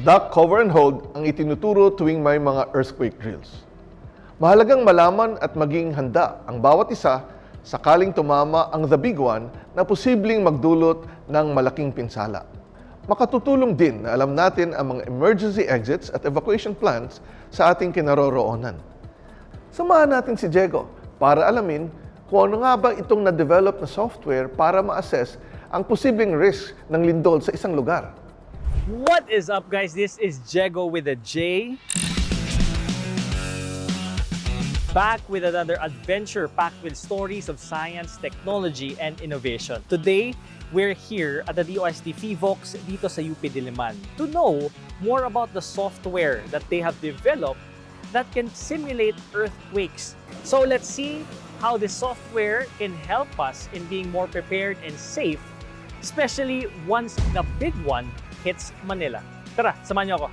Duck cover and hold ang itinuturo tuwing may mga earthquake drills. Mahalagang malaman at maging handa ang bawat isa sakaling tumama ang the big one na posibleng magdulot ng malaking pinsala. Makatutulong din na alam natin ang mga emergency exits at evacuation plans sa ating kinaroroonan. Samahan natin si Diego para alamin kung ano nga ba itong na-develop na software para ma-assess ang posibleng risk ng lindol sa isang lugar. What is up, guys? This is Jego with a J. Back with another adventure packed with stories of science, technology, and innovation. Today, we're here at the DOST FIVOX dito sa UP Diliman to know more about the software that they have developed that can simulate earthquakes. So let's see how this software can help us in being more prepared and safe, especially once the big one hits Manila. Tara, samahan niyo ako.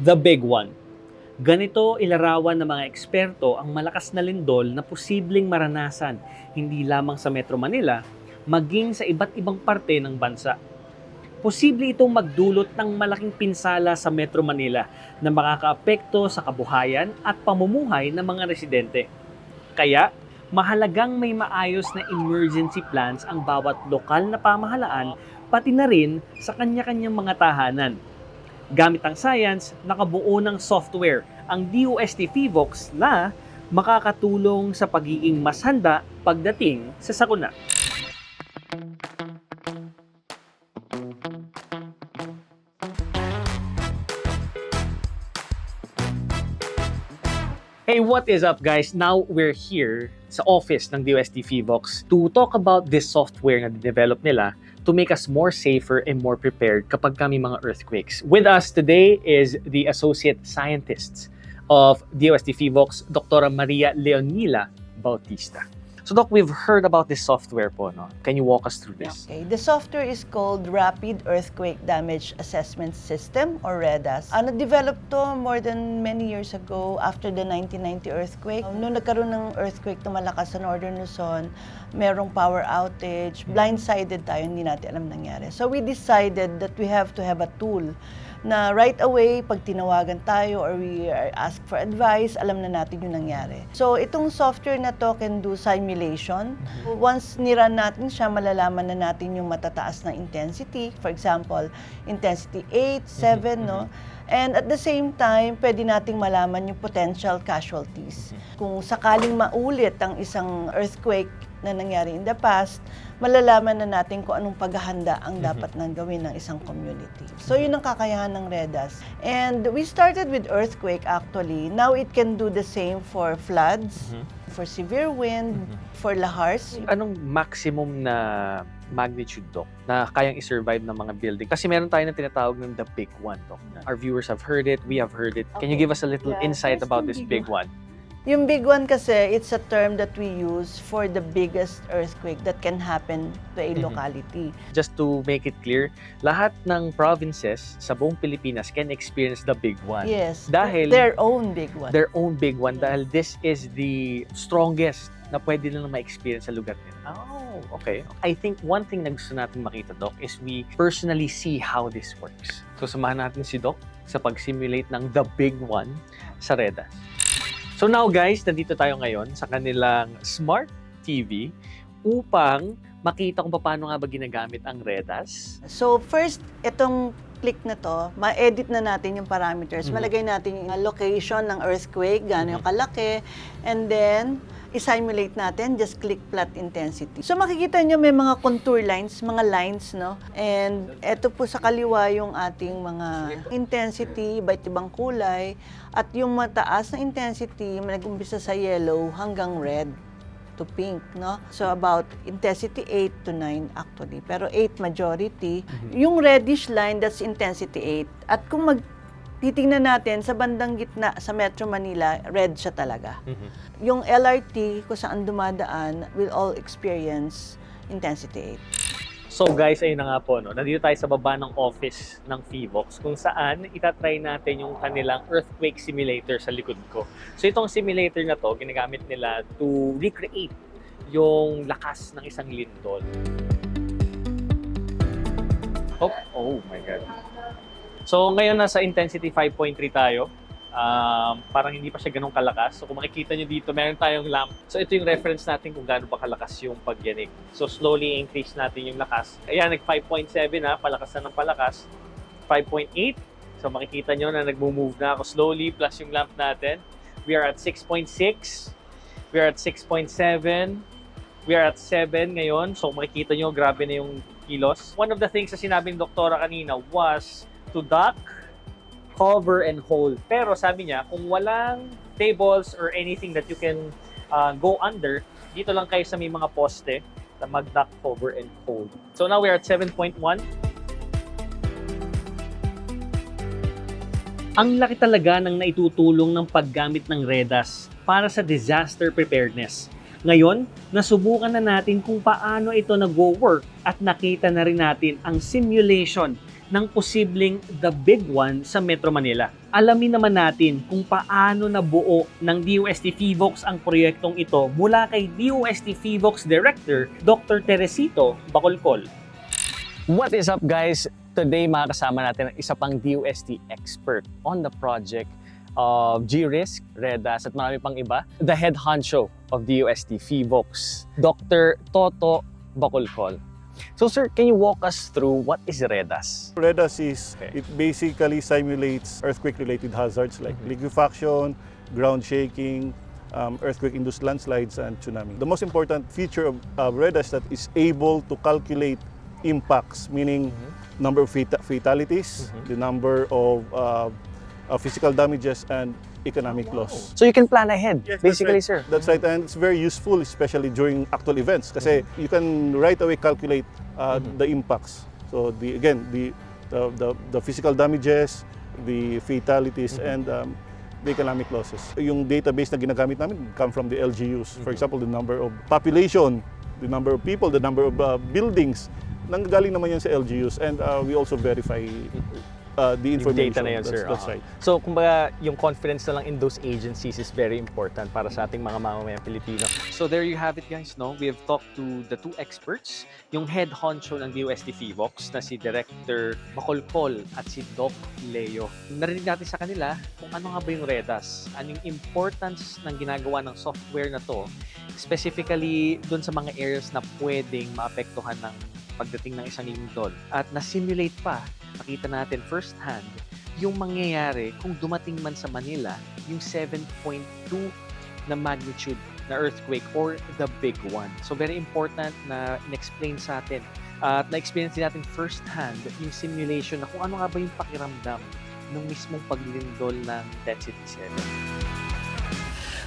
The Big One. Ganito ilarawan ng mga eksperto ang malakas na lindol na posibleng maranasan hindi lamang sa Metro Manila, maging sa iba't ibang parte ng bansa. Posible itong magdulot ng malaking pinsala sa Metro Manila na makakaapekto sa kabuhayan at pamumuhay ng mga residente. Kaya, mahalagang may maayos na emergency plans ang bawat lokal na pamahalaan pati na rin sa kanya-kanyang mga tahanan. Gamit ang science, nakabuo ng software ang DOST FIVOX na makakatulong sa pagiging mas handa pagdating sa sakuna. Hey, what is up guys? Now we're here sa office ng DOST FIVOX to talk about this software na develop nila to make us more safer and more prepared kapag kami mga earthquakes. With us today is the Associate Scientists of DOST FIVOX, Dr. Maria Leonila Bautista. So Doc, we've heard about this software po, no? Can you walk us through this? Okay, the software is called Rapid Earthquake Damage Assessment System or REDAS. Ano develop to more than many years ago after the 1990 earthquake. Um, Noong nagkaroon ng earthquake na malakas sa Northern Luzon, merong power outage, blindsided tayo, hindi natin alam nangyari. So we decided that we have to have a tool na right away, pag tinawagan tayo or we are asked for advice, alam na natin yung nangyari. So, itong software na to can do simulation. Once niran natin siya, malalaman na natin yung matataas na intensity. For example, intensity 8, 7, no? And at the same time, pwede nating malaman yung potential casualties. Kung sakaling maulit ang isang earthquake na nangyari in the past, malalaman na natin kung anong paghahanda ang dapat nang gawin ng isang community. So yun ang kakayahan ng REDAS. And we started with earthquake actually. Now it can do the same for floods, for severe wind, for lahars. Anong maximum na magnitude, Doc, na kayang i-survive ng mga building? Kasi meron tayo na tinatawag ng the big one, Doc. Our viewers have heard it, we have heard it. Can you Okay. give us a little Yeah, insight first about this big big one? Yung big one kasi, it's a term that we use for the biggest earthquake that can happen to a Mhm. locality. Just to make it clear, lahat ng provinces sa buong Pilipinas can experience the big one. Yes. Dahil- their own big one. Their own big one Yes. dahil this is the strongest na pwede lang ma-experience sa lugar nila. Oh, okay. I think one thing na gusto natin makita, Doc, is we personally see how this works. So, samahan natin si Doc sa pag-simulate ng the big one sa Redas. So now guys, nandito tayo ngayon sa kanilang smart TV upang makita kung paano nga ba ginagamit ang Redas. So first, itong click na to, ma-edit na natin yung parameters. Mhm. Malagay natin yung location ng earthquake, gaano yung kalaki, and then i-simulate natin, just click plot intensity. So makikita nyo may mga contour lines, mga lines, no? And eto po sa kaliwa yung ating mga intensity, iba't ibang kulay, at yung mataas na intensity, nag-umpisa sa yellow hanggang red. to pink, no? So about intensity 8 to 9 actually. Pero 8 majority. Yung reddish line, that's intensity 8. At kung mag titingnan natin sa bandang gitna sa Metro Manila, red siya talaga. Yung LRT, kung saan dumadaan, will all experience intensity 8. So guys, ayun na nga po, no? nandito tayo sa baba ng office ng Fivox kung saan itatry natin yung kanilang earthquake simulator sa likod ko. So itong simulator na to, ginagamit nila to recreate yung lakas ng isang lindol. Oh, oh my God. So ngayon nasa intensity 5.3 tayo. Um, parang hindi pa siya ganun kalakas. So kung makikita nyo dito, meron tayong lamp. So ito yung reference natin kung gaano ba kalakas yung pagyanig. So slowly increase natin yung lakas. Ayan, nag 5.7 na, palakas na ng palakas. 5.8. So makikita nyo na nagmo-move na ako slowly plus yung lamp natin. We are at 6.6. We are at 6.7. We are at 7 ngayon. So makikita nyo, grabe na yung kilos. One of the things na sinabi ng doktora kanina was to duck, cover, and hold. Pero sabi niya, kung walang tables or anything that you can uh, go under, dito lang kayo sa may mga poste na mag-duck, cover, and hold. So now we are at 7.1. Ang laki talaga ng naitutulong ng paggamit ng REDAS para sa disaster preparedness. Ngayon, nasubukan na natin kung paano ito nag-work at nakita na rin natin ang simulation ng posibleng the big one sa Metro Manila. Alamin naman natin kung paano nabuo ng DOST FIVOX ang proyektong ito mula kay DOST FIVOX Director Dr. Teresito Bacolcol. What is up guys? Today makakasama natin ang isa pang DOST expert on the project of G-Risk, REDAS at marami pang iba. The head honcho of DOST FIVOX, Dr. Toto Bacolcol. So sir, can you walk us through what is REDAS? REDAS is, Okay. it basically simulates earthquake-related hazards like liquefaction, ground shaking, um, earthquake-induced landslides, and tsunami. The most important feature of uh, REDAS that is able to calculate impacts, meaning number of fata- fatalities, the number of uh, uh, physical damages, and economic loss. So you can plan ahead, Yes, that's basically right. sir. That's right, and it's very useful, especially during actual events, kasi you can right away calculate uh, the impacts. So the again, the the, the, the physical damages, the fatalities, and um, the economic losses. Yung database na ginagamit namin come from the LGUs. For example, the number of population, the number of people, the number of uh, buildings, nanggagaling naman yan sa LGUs, and uh, we also verify uh, the Yung information. data na yun, that's, sir. That's Oo. right. So, kumbaga, yung confidence na lang in those agencies is very important para sa ating mga mamamayang Pilipino. So, there you have it, guys, no? We have talked to the two experts, yung head honcho ng DOST FIVOX na si Director Bacolcol at si Doc Leo. Narinig natin sa kanila kung ano nga ba yung REDAS, ano yung importance ng ginagawa ng software na to, specifically dun sa mga areas na pwedeng maapektuhan ng pagdating ng isang lindol. At na-simulate pa nakita natin first hand yung mangyayari kung dumating man sa Manila yung 7.2 na magnitude na earthquake or the big one. So very important na in-explain sa atin at na-experience din natin first hand yung simulation na kung ano nga ba yung pakiramdam ng mismong paglindol ng density 7.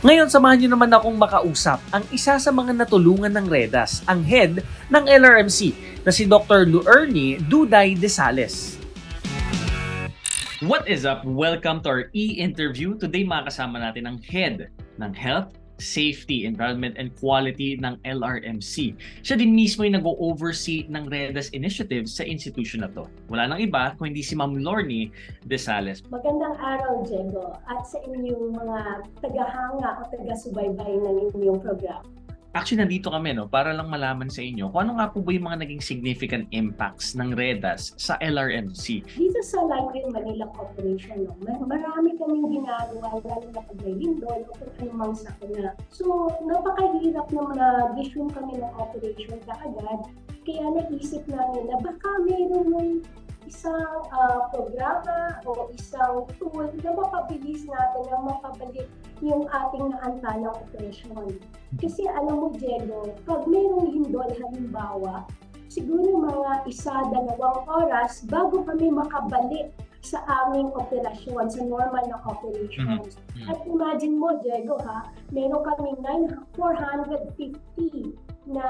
Ngayon, samahan niyo naman akong makausap ang isa sa mga natulungan ng REDAS, ang head ng LRMC na si Dr. Luerni Duday de Sales. What is up? Welcome to our e-interview. Today makakasama natin ang head ng Health, Safety, Environment, and Quality ng LRMC. Siya din mismo yung nag-oversee ng REDAS initiative sa institution na to. Wala nang iba kung hindi si Ma'am Lorny de Sales. Magandang araw, Diego, at sa inyong mga tagahanga o taga-subaybay ng inyong program. Actually, nandito kami no, para lang malaman sa inyo kung ano nga po ba yung mga naging significant impacts ng REDAS sa LRMC. Dito sa Library Manila Corporation, no, mar- marami kaming ginagawa, lalo na pag may lindol o kung anumang sakuna. So, napakahirap na mag-resume kami ng operation kaagad. Kaya naisip namin na baka mayroon isang ah, programa o isang tool na mapabilis natin na mapabalik yung ating naantalang operasyon. Kasi alam mo, Diego, pag mayroong lindol halimbawa, siguro mga isa, dalawang oras bago kami makabalik sa aming operasyon, sa normal na operations. Mhm. At imagine mo, Diego, ha, meron kaming 9 450 na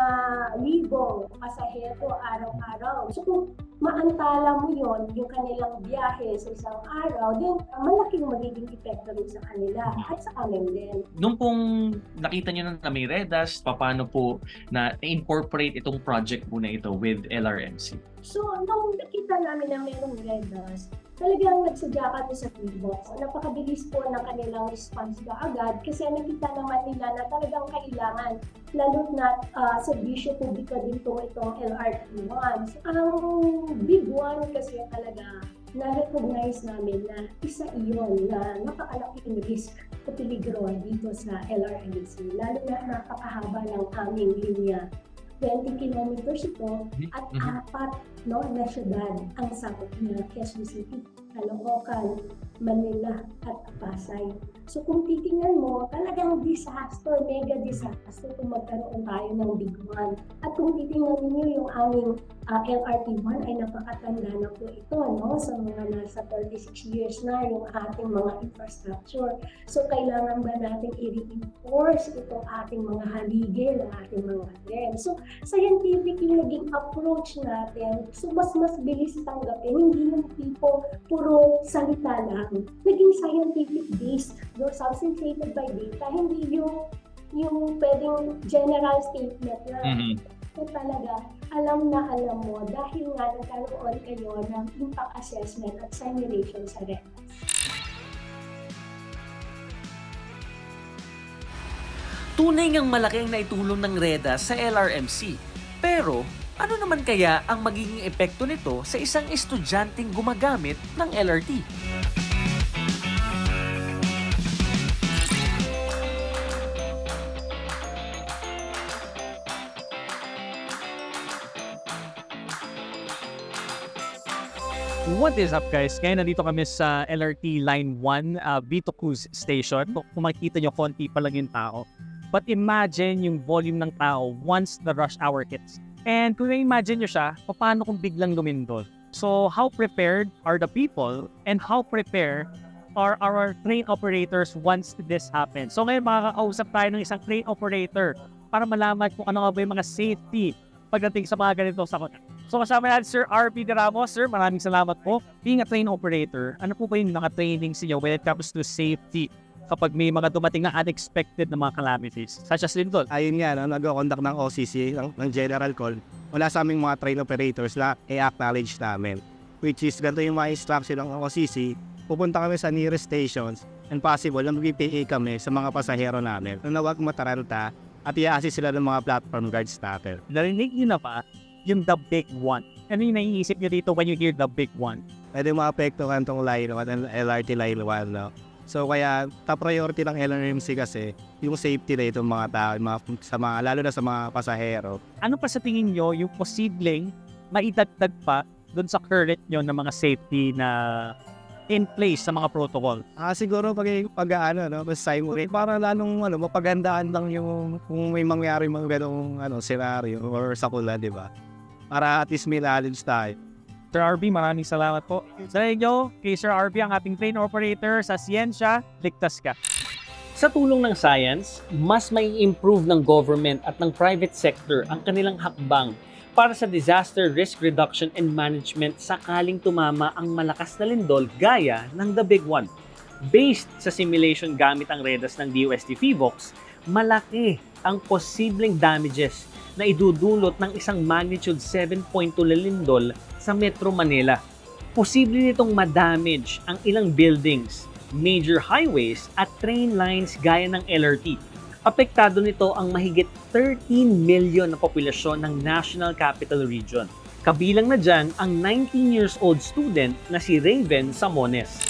libo pasahero araw-araw. So kung maantala mo yon yung kanilang biyahe sa isang araw, then uh, malaking magiging epekto rin sa kanila at sa amin din. Nung pong nakita nyo na may Redas, paano po na incorporate itong project po na ito with LRMC? So, nung nakita namin na merong redas, talagang nagsadya kami sa toolbox. Napakabilis po ng kanilang response ka agad kasi nakita naman nila na talagang kailangan lalo na uh, serbisyo publiko din po itong LRT1. So, ang big one kasi talaga na-recognize namin na isa iyon na napakalaking risk o peligro dito sa LRMC. Lalo na napakahaba ng aming linya. 20 kilometers ito at Mhm. apat no, na syudad ang sakop niya, Quezon City, Caloocan, Manila at Pasay. So kung titingnan mo, talagang disaster, mega disaster kung magkaroon tayo ng big one. At kung titingnan niyo yung aming ah, LRT1 ay napakatanda na po ito, no? Sa mga nasa 36 years na yung ating mga infrastructure. So kailangan ba natin i-reinforce itong ating mga haligil, ang ating mga dam. So scientific yung naging approach natin. So, mas mas bilis tanggapin. Hindi yung tipo puro salita lang. Naging scientific based. No? Substantiated by data. Hindi yung yung pwedeng general statement na so talaga alam na alam mo dahil nga nagkaroon kayo ng impact assessment at simulation sa REC. Tunay ngang malaki ang naitulong ng Reda sa LRMC. Pero, ano naman kaya ang magiging epekto nito sa isang estudyanteng gumagamit ng LRT? What is up guys? Ngayon nandito kami sa LRT Line 1, uh, Vito Cruz Station. Kung kung makikita nyo, konti pa lang yung tao. But imagine yung volume ng tao once the rush hour hits. And kung imagine nyo siya, paano kung biglang lumindol? So how prepared are the people and how prepared are our train operators once this happens? So ngayon makakausap tayo ng isang train operator para malaman kung ano ba yung mga safety pagdating sa mga ganito sa So kasama natin Sir RP De Ramos. Sir, maraming salamat po. Being a train operator, ano po ba yung naka-training sa inyo when it comes to safety kapag may mga dumating na unexpected na mga calamities such as lindol? ayun nga, no, nag-conduct ng OCC, ng, ng General Call, wala sa aming mga train operators na i-acknowledge namin. Which is, ganito yung mga instruction ng OCC, pupunta kami sa nearest stations and possible na mag-PA kami sa mga pasahero namin na huwag mataranta at i-assist sila ng mga platform guards natin. Narinig niyo na ba yung the big one? Ano yung naiisip niyo dito when you hear the big one? Pwede maapektuhan tong line 1 and LRT line 1, no? So kaya top priority ng LRMC kasi yung safety na itong mga tao, mga, sa mga, lalo na sa mga pasahero. Ano pa sa tingin niyo yung posibleng maidagdag pa doon sa current nyo ng mga safety na in place sa mga protocol? Ah, siguro pag pag ano no, mas simulate para lalong ano mapagandaan lang yung kung may mangyari mga ganong ano scenario or sakula, di ba? Para at least may knowledge tayo. Sir RB, maraming salamat po. Sa inyo, kay Sir RB, ang ating train operator sa Siyensya, ligtas ka. Sa tulong ng science, mas may improve ng government at ng private sector ang kanilang hakbang para sa disaster risk reduction and management sakaling tumama ang malakas na lindol gaya ng The Big One. Based sa simulation gamit ang redas ng DOST FIVOX, malaki ang posibleng damages na idudulot ng isang magnitude 7.2 na lindol sa Metro Manila. Posible nitong madamage ang ilang buildings, major highways at train lines gaya ng LRT. Apektado nito ang mahigit 13 million na populasyon ng National Capital Region. Kabilang na dyan ang 19 years old student na si Raven Samones.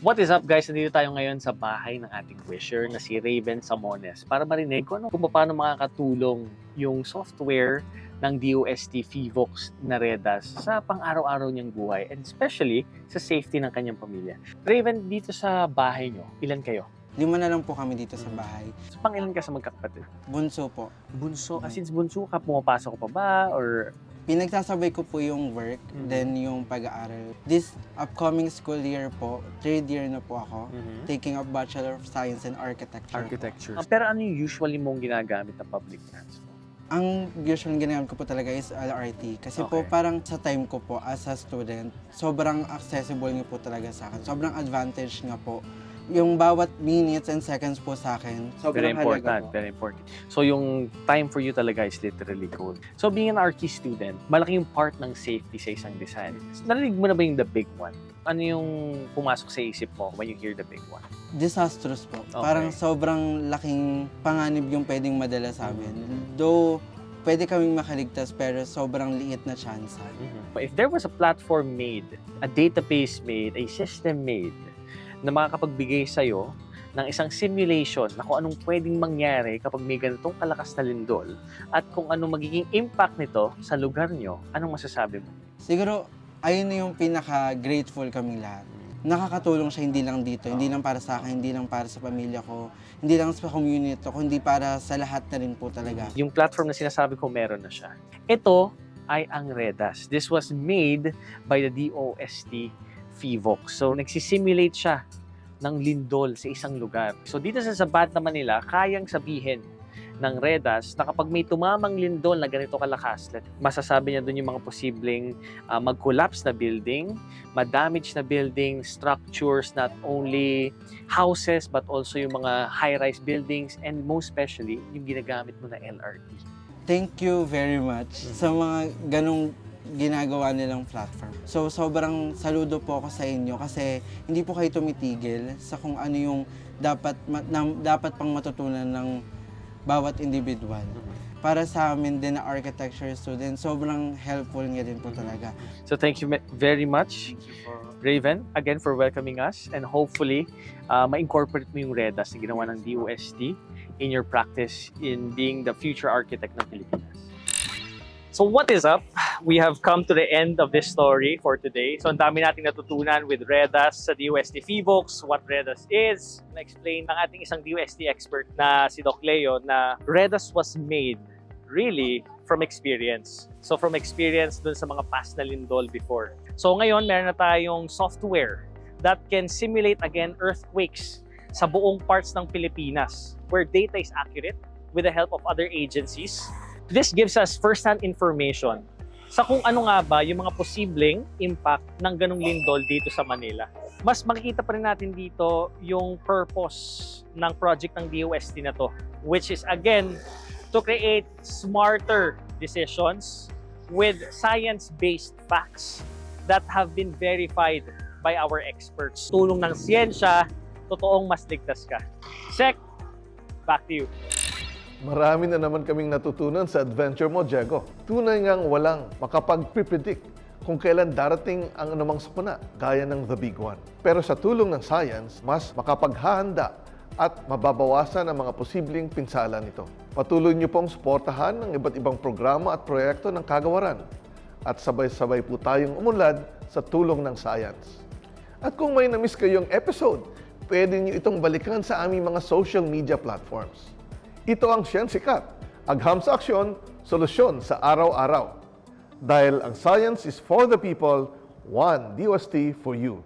What is up guys? Nandito tayo ngayon sa bahay ng ating wisher na si Raven Samones para marinig kung, ano, kung paano makakatulong yung software ng DOST FIVOX na Redas sa pang-araw-araw niyang buhay and especially sa safety ng kanyang pamilya. Raven, dito sa bahay nyo, ilan kayo? Lima na lang po kami dito sa bahay. So, pang ilan ka sa magkakapatid? Bunso po. Bunso. Ah, since bunso ka, pumapasok pa ba? Or Pinagsasabay ko po yung work, then yung pag-aaral. This upcoming school year po, third year na po ako, taking up Bachelor of Science in Architecture. po. Architecture. Ah, pero ano yung usually mong ginagamit na public transport? Ang usual ginagamit ko po talaga is LRT. Kasi po Okay. parang sa time ko po as a student, sobrang accessible nga po talaga sa akin. Sobrang advantage nga po. Yung bawat minutes and seconds po sa akin, Very sobrang important, halaga po. very important. So yung time for you talaga is literally gold. So being an archi student, malaki yung part ng safety sa isang design. Narinig mo na ba yung the big one? Ano yung pumasok sa isip mo when you hear the big one? Disastrous po. Okay. Parang sobrang laking panganib yung pwedeng madala sa amin. Though, pwede kaming makaligtas pero sobrang liit na chance. If there was a platform made, a database made, a system made, na makakapagbigay sa'yo ng isang simulation na kung anong pwedeng mangyari kapag may ganitong kalakas na lindol at kung anong magiging impact nito sa lugar nyo, anong masasabi mo? Siguro, ayun na yung pinaka-grateful kaming lahat. Nakakatulong siya hindi lang dito, hindi lang para sa akin, hindi lang para sa pamilya ko, hindi lang sa community ko, kundi para sa lahat na rin po talaga. Yung platform na sinasabi ko meron na siya. Ito ay ang REDAS. This was made by the DOST FIVOX. So, nagsisimulate siya ng lindol sa isang lugar. So, dito sa Zabad naman nila, kayang sabihin ng REDAS na kapag may tumamang lindol na ganito kalakas, masasabi niya doon yung mga posibleng ah, mag-collapse na building, ma-damage na building, structures, not only houses, but also yung mga high-rise buildings, and most especially, yung ginagamit mo na LRT. Thank you very much sa mga ganong ginagawa nilang platform. So, sobrang saludo po ako sa inyo kasi hindi po kayo tumitigil sa kung ano yung dapat, ma- na- dapat pang matutunan ng bawat individual. Para sa amin din na architecture student, sobrang helpful nga din po talaga. So thank you very much, Raven, again for welcoming us and hopefully uh, ma-incorporate mo yung REDAS na ginawa ng DOST in your practice in being the future architect ng Pilipinas. So what is up? We have come to the end of this story for today. So ang dami nating natutunan with REDAS sa DOST FIVOX, what REDAS is. Na-explain ng ating isang DOST expert na si Doc Leo na REDAS was made really from experience. So from experience dun sa mga past na lindol before. So ngayon, meron na tayong software that can simulate again earthquakes sa buong parts ng Pilipinas where data is accurate with the help of other agencies. This gives us first-hand information sa kung ano nga ba yung mga posibleng impact ng ganong lindol dito sa Manila. Mas makikita pa rin natin dito yung purpose ng project ng DOST na to, which is again, to create smarter decisions with science-based facts that have been verified by our experts. Tulong ng siyensya, totoong mas ligtas ka. Sec, back to you. Marami na naman kaming natutunan sa adventure mo, Diego. Tunay ngang walang makapag-predict kung kailan darating ang anumang sakuna gaya ng The Big One. Pero sa tulong ng science, mas makapaghahanda at mababawasan ang mga posibleng pinsala nito. Patuloy niyo pong suportahan ng iba't ibang programa at proyekto ng kagawaran at sabay-sabay po tayong umunlad sa tulong ng science. At kung may na-miss kayong episode, pwede niyo itong balikan sa aming mga social media platforms. Ito ang Siyensikat, agham sa aksyon, solusyon sa araw-araw. Dahil ang science is for the people, one DOST for you.